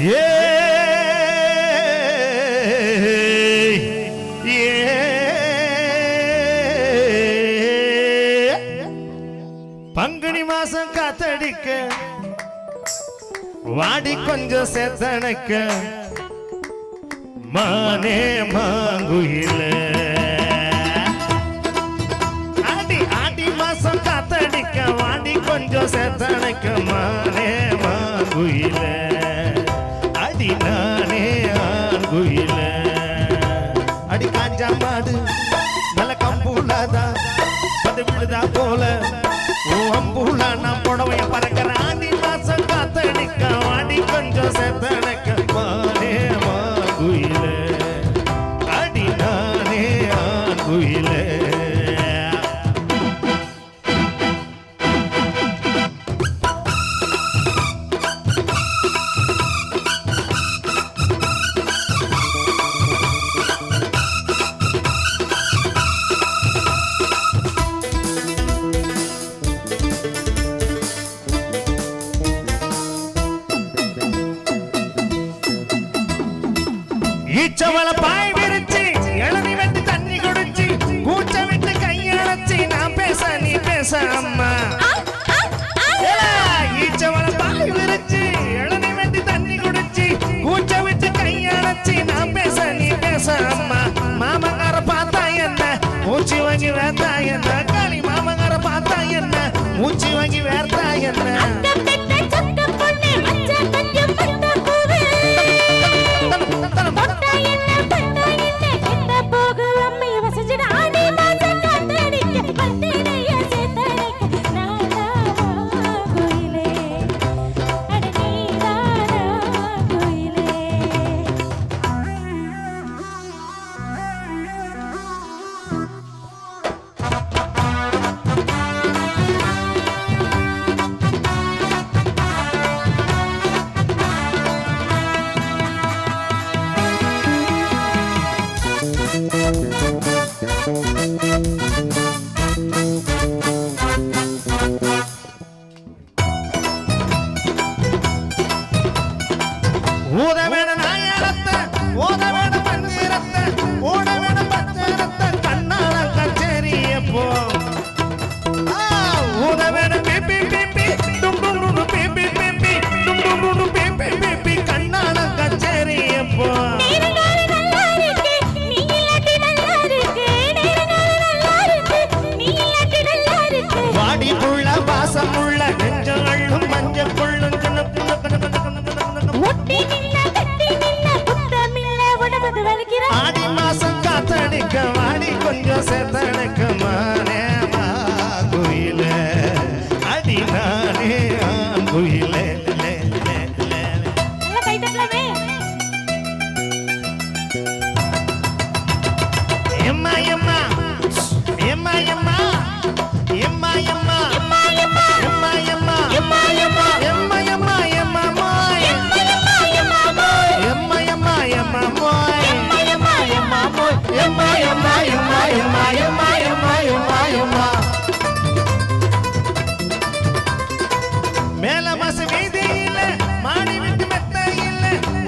ஏ பங்குனி மாசம் காத்தடிக்க வாடி கொஞ்சம் செத்தனக்க மானே மாங்குயிலே. நான் புடவைய பறக்கிற ஆதி மாசம் காத்தடிக்க வாடி கொஞ்சம் செத்தனக்க மாறே செவல பாய் விரிச்சு எழுதி வச்சு தண்ணி குடிச்சு கூச்ச விட்டு கையடைச்சு நான் பேச நீ பேச அம்மா. ஈச்சவள பாய் விரிச்சு எழுதி வச்சு தண்ணி குடிச்சு கூச்ச விட்டு கையடைச்சு நான் பேச நீ பேச அம்மா. மாமனார பார்த்தா என்ன? மூச்சு வாங்கி வேத்தா என்ன? களி மாமனார பார்த்தா என்ன? மூச்சு வாங்கி வேர்த்தா என்ன? ભૂત આવે se that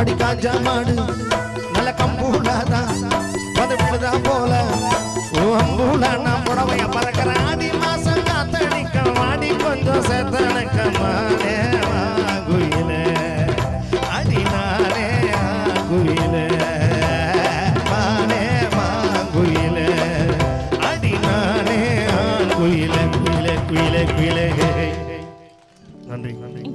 அடி காஞ்சா மாடு நல்ல கம்பூடாது